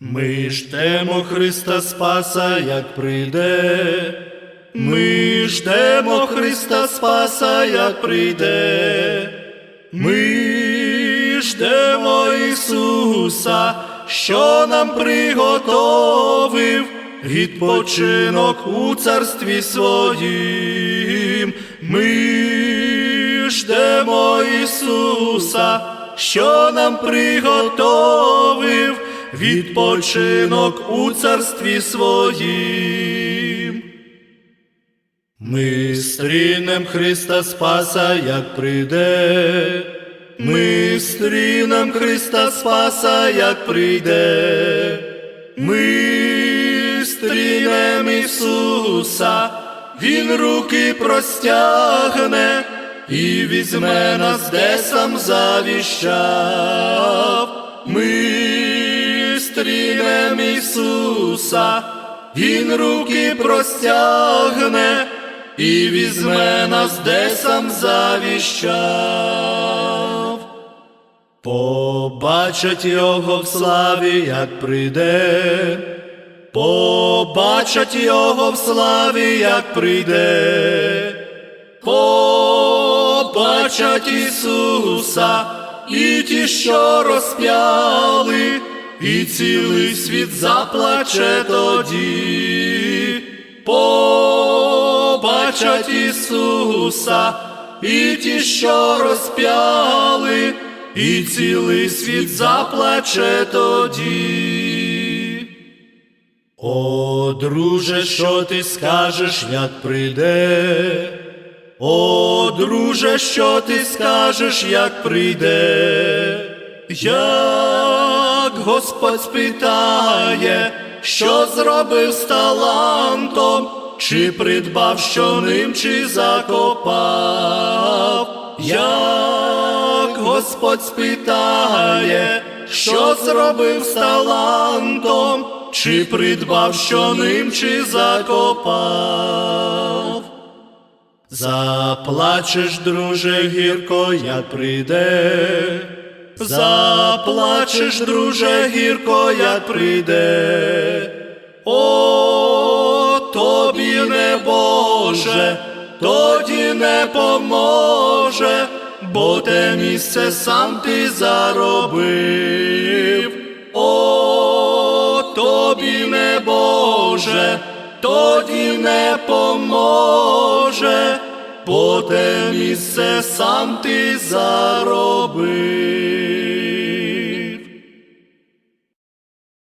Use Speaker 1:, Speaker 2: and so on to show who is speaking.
Speaker 1: Ми ждемо Христа Спаса, як прийде. Ми ждемо Христа Спаса, як прийде. Ми ждемо Ісуса, що нам приготовив відпочинок у царстві своїм. Ми ждемо Ісуса, що нам приготовив відпочинок у царстві своїм. Ми стрінем Христа Спаса, як прийде. Ми стрінем Христа Спаса, як прийде. Ми стрінем Ісуса, Він руки простягне і візьме нас, де сам завіщав. Ми стрінем Ісуса, Він руки простягне і візьме нас, де сам завіщав. Побачать його в славі, як прийде, побачать його в славі, як прийде, побачать Ісуса і ті, що розп'яли, і цілий світ заплаче тоді. Побачать Ісуса, і ті, що розп'яли, і цілий світ заплаче тоді. О, друже, що ти скажеш, як прийде? О, друже, що ти скажеш, як прийде? Як Господь спитає, що зробив з талантом, чи придбав що ним, чи закопав? Як Господь спитає, що зробив з талантом, чи придбав що ним, чи закопав? Заплачеш, друже, гірко, як прийде. Заплачеш, друже, гірко, як прийде. О, тобі не Боже, тоді не поможе, бо те місце сам ти заробив. О, тобі не Боже, тоді не поможе, бо те місце сам ти заробив.